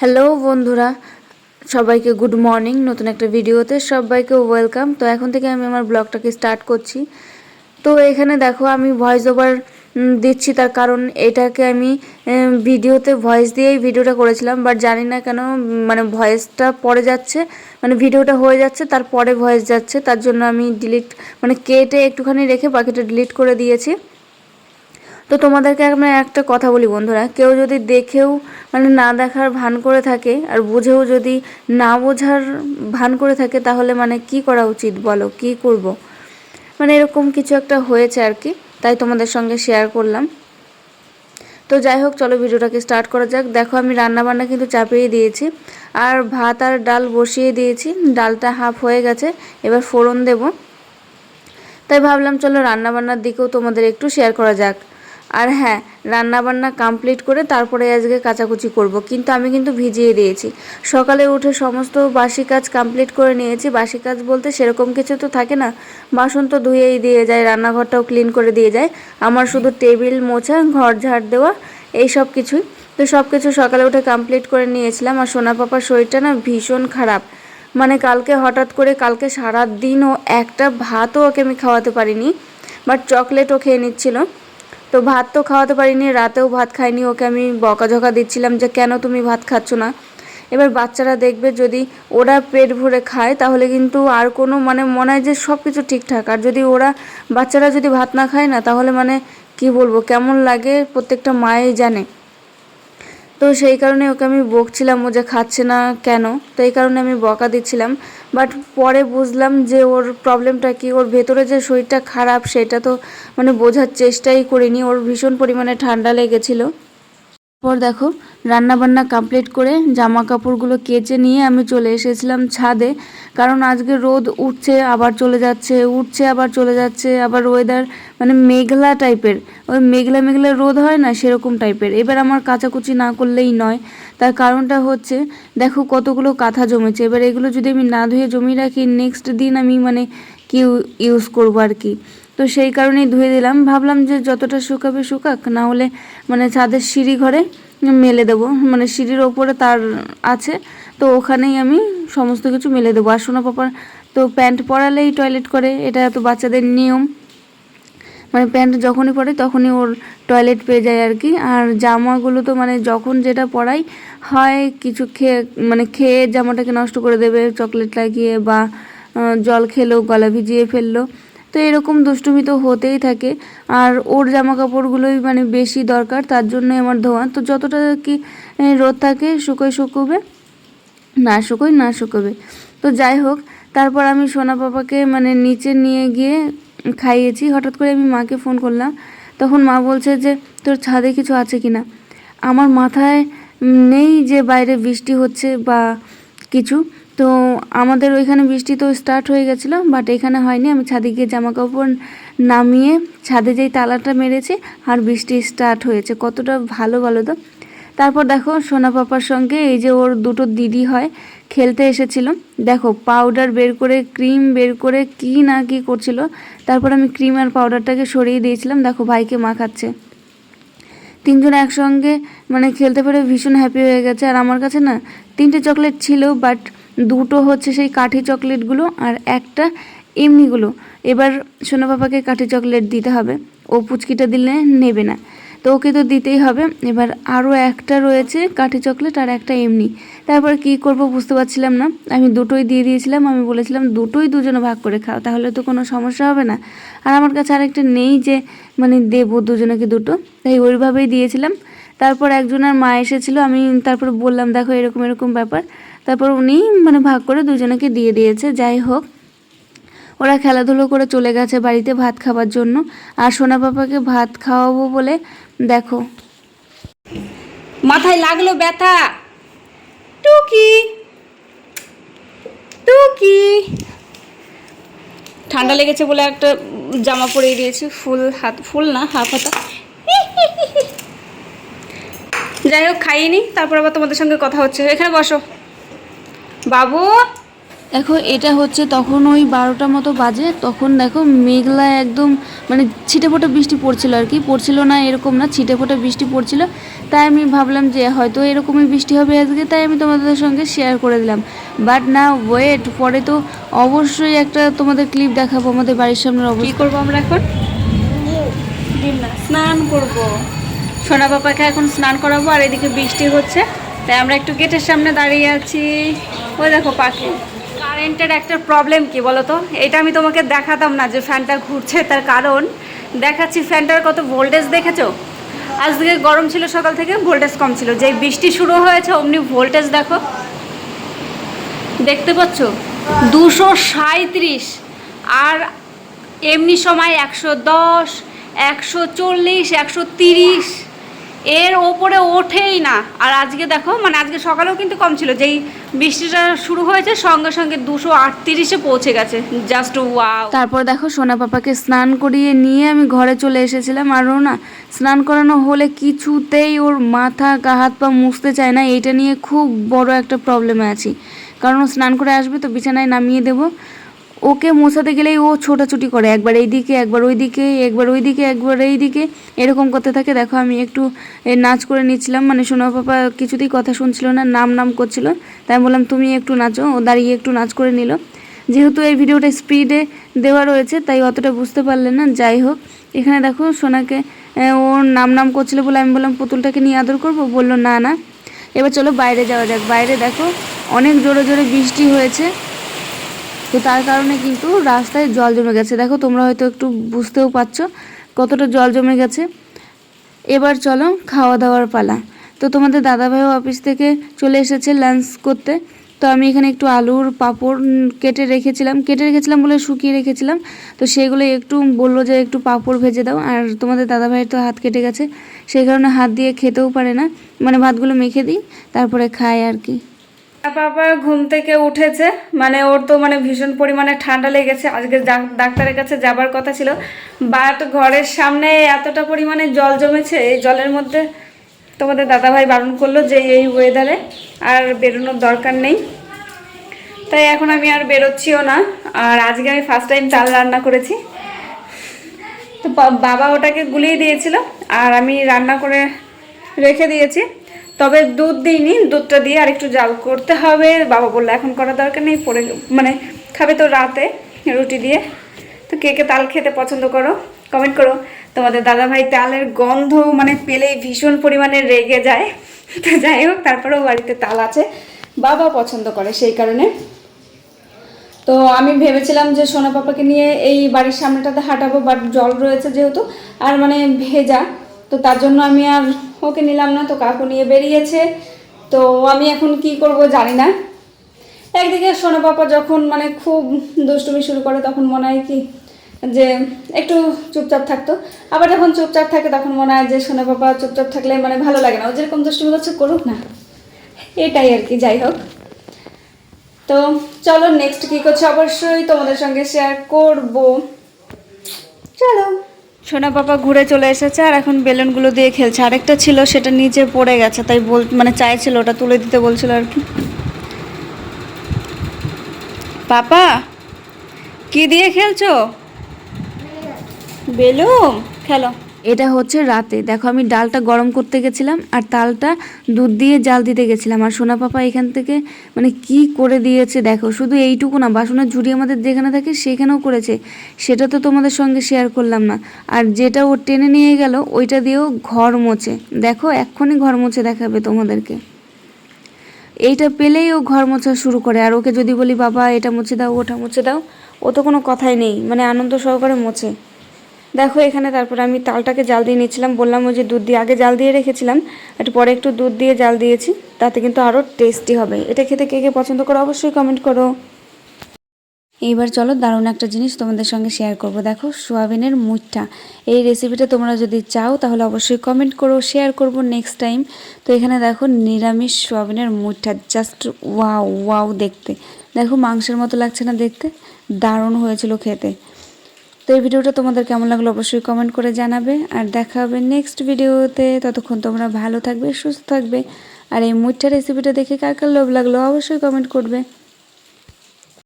Hello বন্ধুরা। সবাইকে good morning নতুন একটা ভিডিওতে সবাইকে ওয়েলকাম তো এখন থেকে আমি আমার ব্লগটাকে স্টার্ট করছি। তো এখানে দেখো, আমি ভয়েস ওভার দিচ্ছি তার কারণ এটাকে আমি ভিডিওতে ভয়েস দিয়েই ভিডিওটা করেছিলাম। বাট জানি না কেন মানে ভয়েসটা পরে যাচ্ছে মানে ভিডিওটা হয়ে যাচ্ছে, তারপরে ভয়েস যাচ্ছে। তার জন্য আমি ডিলিট মানে কেটে একটুখানি রেখে বাকিটা ডিলিট করে দিয়েছি। তো তোমাদেরকে আমি একটা কথা বলি, বন্ধুরা। কেউ যদি দেখেও মানে না দেখার ভান করে থাকে আর বুঝেও যদি না বোঝার ভান করে থাকে, তাহলে মানে কি করা উচিত বলো? কি করব। মানে এরকম কিছু একটা হয়েছে আর কি, তাই তোমাদের সঙ্গে শেয়ার করলাম। তো যাই হোক, চলো ভিডিওটাকে স্টার্ট করা যাক। দেখো, আমি রান্না বান্না কিন্তু চাপিয়ে দিয়েছি। আর ভাত আর ডাল বসিয়ে দিয়েছি। ডালটা হাফ হয়ে গেছে, এবার ফোড়ন দেব। তাই ভাবলাম, চলো রান্না বান্নার দিকেও তোমাদের একটু শেয়ার করা যাক। আর হ্যাঁ রান্না বান্না কমপ্লিট করে তারপরে আজকে কাচাকুচি করব। কিন্তু আমি কিন্তু ভিজিয়ে দিয়েছি। সকালে উঠে সমস্ত বাসি কাজ কমপ্লিট করে নিয়েছি। বাসি কাজ বলতে সেরকম কিছু তো থাকে না। বাসন তো ধুয়েই দিয়ে যায়, রান্নাঘরটাও ক্লিন করে দিয়ে যায়। আমার শুধু টেবিল মোছা, ঘর ঝাড় দেওয়া, এই সব কিছুই। তো সব কিছু সকালে উঠে কমপ্লিট করে নিয়েছিলাম। আর সোনা পাপার শরীরটা না ভীষণ খারাপ। মানে কালকে হঠাৎ করে কালকে সারা দিনও একটা ভাতও ওকে আমি খাওয়াতে পারিনি। বাট চকলেটও খেয়ে নিচ্ছিল। তো ভাত তো খাওয়াতে পারিনি, রাতেও ভাত খাইনি, ওকে আমি বকাঝকা দিচ্ছিলাম যে কেন তুমি ভাত খাচ্ছ না। এবার বাচ্চারা দেখবে যদি ওরা পেট ভরে খায়, তাহলে কিন্তু আর কোনো মানে মনে হয় যে সব কিছু ঠিকঠাক। আর যদি ওরা, বাচ্চারা যদি ভাত না খায় না, তাহলে মানে কি বলব, কেমন লাগে প্রত্যেকটা মাই জানে। তো সেই কারণে ওকে আমি বকছিলাম, ও যে খাচ্ছে না কেন? তো এই কারণে আমি বকা দিচ্ছিলাম। বাট পরে বুঝলাম যে ওর প্রবলেমটা কি? ওর ভেতরে যে শরীরটা খারাপ, সেটা তো মানে বোঝার চেষ্টাই করিনি। ওর ভীষণ পরিমাণে ঠান্ডা লেগেছিলো। পর দেখো রান্না বান্না কমপ্লিট করে জামা কাপড়গুলো কেচে নিয়ে আমি চলে এসেছিলাম ছাদে। কারণ আজকে রোদ উঠছে, আবার চলে যাচ্ছে, উঠছে, আবার চলে যাচ্ছে, আবার ওয়েদার মানে মেঘলা টাইপের ওই মেঘলা মেঘলা রোদ হয় না সেরকম টাইপের এবার আমার কাচাকুচি না করলেই নয়। তার কারণটা হচ্ছে, দেখো কতগুলো কাঁথা জমেছে। এবার এগুলো যদি আমি না ধুয়ে জমিয়ে রাখি নেক্সট দিন আমি মানে কি ইউজ করব আর কি? তো সেই কারণেই ধুয়ে দিলাম। ভাবলাম যে যতটা শুকাবে শুকাক, না হলে মানে ছাদের সিঁড়ি ঘরে মেলে দেবো। মানে সিঁড়ির ওপরে তার আছে, তো ওখানেই আমি সমস্ত কিছু মেলে দেবো। আর সোনা পাপার তো প্যান্ট পরালেই টয়লেট করে, এটা তো বাচ্চাদের নিয়ম। মানে প্যান্ট যখনই পরে তখনই ওর টয়লেট পেয়ে যায় আর কি। আর জামাগুলো তো মানে যখন যেটা পরাই, হয় কিছু খেয়ে মানে খেয়ে জামাটাকে নষ্ট করে দেবে, চকলেট লাগিয়ে বা জল খেলো, গলা ভিজিয়ে ফেলল। তো এরকম দুষ্টুমি তো হতেই থাকে। আর ওর জামা কাপড়গুলোই মানে বেশি দরকার, তার জন্য আমার ধোয়া। তো যতটা কি রোদ থাকে, শুকোয় শুকোবে, না শুকোয়, না শুকোবে। তো যাই হোক, তারপর আমি সোনা পাপাকে মানে নিচে নিয়ে গিয়ে খাইয়েছি। হঠাৎ করে আমি মাকে ফোন করলাম। তখন মা বলছে যে, তোর ছাদে কিছু আছে কি না? আমার মাথায় নেই যে বাইরে বৃষ্টি হচ্ছে বা কিছু। তো আমাদের ওইখানে বৃষ্টি তো স্টার্ট হয়ে গেছিল বাট এখানে হয়নি। আমি ছাদে গিয়ে জামা কাপড় নামিয়ে ছাদে যেই তালাটা মেরেছি, আর বৃষ্টি স্টার্ট হয়েছে। কতটা ভালো ভালো তো? তারপর দেখো সোনা পাপার সঙ্গে এই যে ওর দুটো দিদি হয়, খেলতে এসেছিল। দেখো পাউডার বের করে ক্রিম বের করে কি না কি করছিল। তারপর আমি ক্রিম আর পাউডারটাকে সরিয়ে দিয়েছিলাম। দেখো ভাইকে মাখাচ্ছে। তিনজন একসঙ্গে মানে খেলতে পেরে ভীষণ হ্যাপি হয়ে গেছে। আর আমার কাছে না তিনটে চকলেট ছিল বাট দুটো হচ্ছে সেই কাঠি চকলেটগুলো আর একটা এমনিগুলো। এবার সোনা বাবাকে কাঠি চকলেট দিতে হবে। ও পুচকিটা দিলে নেবে না। তো ওকে তো দিতেই হবে। এবার আরও একটা রয়েছে কাঠি চকলেট আর একটা এমনি। তারপর কি করব বুঝতে পারছিলাম না। আমি দুটোই দিয়ে দিয়েছিলাম। আমি বলেছিলাম, দুটোই দুজনে ভাগ করে খাও, তাহলে তো কোনো সমস্যা হবে না। আর আমার কাছে আরেকটা নেই যে মানে দেবো দুজনকে দুটো। তাই ওইভাবেই দিয়েছিলাম। তারপর একজনের মা এসেছিল। আমি তারপর বললাম, দেখো এরকম এরকম ব্যাপার। তারপর উনি মানে ভাগ করে দুজনকে দিয়ে দিয়েছে, যাই হোক। ওরা খেলাধুলো করে চলে গেছে বাড়িতে ভাত খাবার জন্য। আর সোনা পাপাকে ভাত খাওয়াবো বলে, দেখো। মাথায় লাগল ব্যথা। টুকি। টুকি। ঠান্ডা লেগেছে বলে একটা জামা পরিয়ে দিয়েছি, ফুল হাত, ফুল না, হাফ হাতা। যাই হোক খাইনি তারপর আবার তোমাদের সঙ্গে কথা হচ্ছে। এখানে বসো। বাবু। দেখো এটা হচ্ছে তখন ওই বারোটা মতো বাজে তখন দেখো মেঘলা একদম মানে ছিটে ফোটা বৃষ্টি পড়ছিল আর কি। পড়ছিল না এরকম না ছিটে ফোটা বৃষ্টি পড়ছিল। তাই আমি ভাবলাম যে হয়তো এরকমই বৃষ্টি হবে আজকে তাই আমি তোমাদের সঙ্গে শেয়ার করে দিলাম। বাট না ওয়েট পরে তো অবশ্যই একটা তোমাদের ক্লিপ দেখাবো আমাদের বাড়ির সামনে কি অবস্থা করব আমরা এখন? স্নান করব। সোনা বাবাকে এখন স্নান করাবো আর এদিকে বৃষ্টি হচ্ছে। তাই আমরা একটু গেটের সামনে দাঁড়িয়ে আছি। ওই দেখো পাখি। কারেন্টের একটা প্রবলেম কি বলো তো এটা আমি তোমাকে দেখাতাম না যে ফ্যানটা ঘুরছে, তার কারণ দেখাচ্ছি ফ্যানটার কত ভোল্টেজ দেখেছ? আজকে গরম ছিল সকাল থেকে ভোল্টেজ কম ছিল। যেই বৃষ্টি শুরু হয়েছে, অমনি ভোল্টেজ দেখো। দেখতে পাচ্ছ? দুশো সাঁত্রিশ আর এমনি সময় একশো দশ, একশো চল্লিশ, একশো তিরিশ। এর ওপরে ওঠেই না। আর আজকে দেখো মানে আজকে সকালেও কিন্তু কম ছিল। যেই বৃষ্টিটা শুরু হয়েছে, সঙ্গে সঙ্গে দুশো আটত্রিশে পৌঁছে গেছে। জাস্ট ওয়াও তারপর দেখো সোনা পাপাকে স্নান করিয়ে নিয়ে আমি ঘরে চলে এসেছিলাম। আরও না স্নান করানো হলে কিছুতেই ওর মাথা, গা, হাত, পা মুছতে চায় না। এইটা নিয়ে খুব বড় একটা প্রবলেমে আছি। কারণ স্নান করে আসবে তো বিছানায় নামিয়ে দেবো। ওকে মোছাতে গেলেই ও ছোটাছুটি করে, একবার এইদিকে, একবার ওইদিকে একবার ওইদিকে, একবার এইদিকে। এরকম করতে থাকে। দেখো, আমি একটু নাচ করে নিচ্ছিলাম। মানে সোনা পাপা কিছুতেই কথা শুনছিল না, নাম নাম করছিল। তাই বললাম, তুমি একটু নাচো। ও দাঁড়িয়ে একটু নাচ করে নিল। যেহেতু এই ভিডিওটা স্পিডে দেওয়া রয়েছে, তাই অতটা বুঝতে পারলে না। যাই হোক, এখানে দেখো, সোনাকে ওর নাম নাম করছিল বলে আমি বললাম, পুতুলটাকে নিয়ে আদর করব? বলল, না না। এবার চলো বাইরে যাওয়া যাক। বাইরে দেখো, অনেক জোরে জোরে বৃষ্টি হয়েছে। তো তার কারণে কিন্তু রাস্তায় জল জমে গেছে। দেখো, তোমরা হয়তো একটু বুঝতেও পারছ কতটা জল জমে গেছে। এবার চলো খাওয়া দাওয়ার পালা। তো তোমাদের দাদাভাইও অফিস থেকে চলে এসেছে লাঞ্চ করতে। তো আমি এখানে একটু আলুর পাঁপড় কেটে রেখেছিলাম। কেটে রেখেছিলাম বলে শুকিয়ে রেখেছিলাম। তো সেগুলো একটু বলল যে একটু পাঁপড় ভেজে দাও। আর তোমাদের দাদাভাইয়ের তো হাত কেটে গেছে। সেই কারণে হাত দিয়ে খেতেও পারে না। মানে ভাতগুলো মেখে দিই, তারপরে খায় আর কি। বাবা ঘুম থেকে উঠেছে মানে ওর তো মানে ভীষণ পরিমাণে ঠান্ডা লেগেছে। আজকে ডাক্তারের কাছে যাবার কথা ছিল। বাট ঘরের সামনে এতটা পরিমাণে জল জমেছে, এই জলের মধ্যে তোমাদের দাদাভাই বারণ করল যে এই ওয়েদারে আর বেরোনোর দরকার নেই। তাই এখন আমি আর বেরোচ্ছিও না। আর আজকে আমি ফার্স্ট টাইম চাল রান্না করেছি। তো বাবা ওটাকে গুলিয়ে দিয়েছিল, আর আমি রান্না করে রেখে দিয়েছি। তবে দুধ দিইনি, দুধটা দিয়ে আর একটু জাল করতে হবে। বাবা বলল, এখন করার দরকার নেই, পরে মানে খাবে তো রাতে রুটি দিয়ে। তো কে কে তাল খেতে পছন্দ করো কমেন্ট করো। তোমাদের দাদাভাই তালের গন্ধ মানে পেলেই ভীষণ পরিমাণে রেগে যায়। তো যাই হোক, তারপরেও বাড়িতে তাল আছে, বাবা পছন্দ করে সেই কারণে। তো আমি ভেবেছিলাম যে সোনা পাপাকে নিয়ে এই বাড়ির সামনেটাতে হাঁটাবো, বাট জল রয়েছে যেহেতু, আর মানে ভেজা। তো তার জন্য আমি আর ওকে নিলাম না, তো কাকু নিয়ে বেরিয়েছে। তো আমি এখন কি করব জানি না। একদিকে সোনা পাপা যখন মানে খুব দুষ্টুমি শুরু করে, তখন মনে হয় কি যে একটু চুপচাপ থাকতো। আবার যখন চুপচাপ থাকে, তখন মনে হয় যে সোনা পাপা চুপচাপ থাকলে মানে ভালো লাগে না। ও যেরকম দুষ্টুমি করছে, করুক না। এটাই আর কি, যাই হোক। তো চলো নেক্সট কি করছে অবশ্যই তোমাদের সঙ্গে শেয়ার করব। চলো। সোনা পাপা ঘুরে চলে এসেছে আর এখন বেলুনগুলো দিয়ে খেলছে। আরেকটা ছিল, সেটা নিচে পড়ে গেছে, তাই বল মানে চাইছিল, ওটা তুলে দিতে বলছিল আর কি। পাপা, কি দিয়ে খেলছো? বেলুন? খেলো। এটা হচ্ছে রাতে। দেখো, আমি ডালটা গরম করতে গেছিলাম আর তালটা দুধ দিয়ে জাল দিতে গেছিলাম। আর সোনা পাপা এখান থেকে মানে কি করে দিয়েছে দেখো, শুধু এইটুকু না, বাসনের ঝুড়ি আমাদের যেখানে থাকে সেখানেও করেছে। সেটা তো তোমাদের সঙ্গে শেয়ার করলাম না। আর যেটা ও টেনে নিয়ে গেল, ওইটা দিয়েও ঘর মোছে। দেখো, এক্ষুনি ঘর মোছে দেখাবে তোমাদেরকে। এইটা পেলেই ও ঘর মোছা শুরু করে। আর ওকে যদি বলি, বাবা, এটা মুছে দাও, ওটা মুছে দাও, ও তো কোনো কথাই নেই। মানে আনন্দ সহকারে মোছে। দেখো এখানে তারপরে আমি তালটাকে জাল দিয়ে নিয়েছিলাম। বললাম ওই যে দুধ দিয়ে, আগে জাল দিয়ে রেখেছিলাম, একটু পরে একটু দুধ দিয়ে জাল দিয়েছি, তাতে কিন্তু আরও টেস্টি হবে। এটা খেতে কে কে পছন্দ করো অবশ্যই কমেন্ট করো। এইবার চলো দারুণ একটা জিনিস তোমাদের সঙ্গে শেয়ার করব। দেখো সোয়াবিনের মুঠটা, এই রেসিপিটা তোমরা যদি চাও তাহলে অবশ্যই কমেন্ট করো শেয়ার করব নেক্সট টাইম তো এখানে দেখো নিরামিষ সোয়াবিনের মুঠটা জাস্ট ওয়াও ওয়াও দেখতে। দেখো মাংসের মতো লাগছে না দেখতে, দারুণ হয়েছিল খেতে। তো এই ভিডিওটা তোমাদের কেমন লাগল অবশ্যই কমেন্ট করে জানাবে। আর দেখা হবে নেক্সট ভিডিওতে। ততক্ষণ তোমরা ভালো থাকবে, সুস্থ থাকবে। আর এই মুঠটা রেসিপিটা দেখে কার কার লোভ লাগল অবশ্যই কমেন্ট করবে।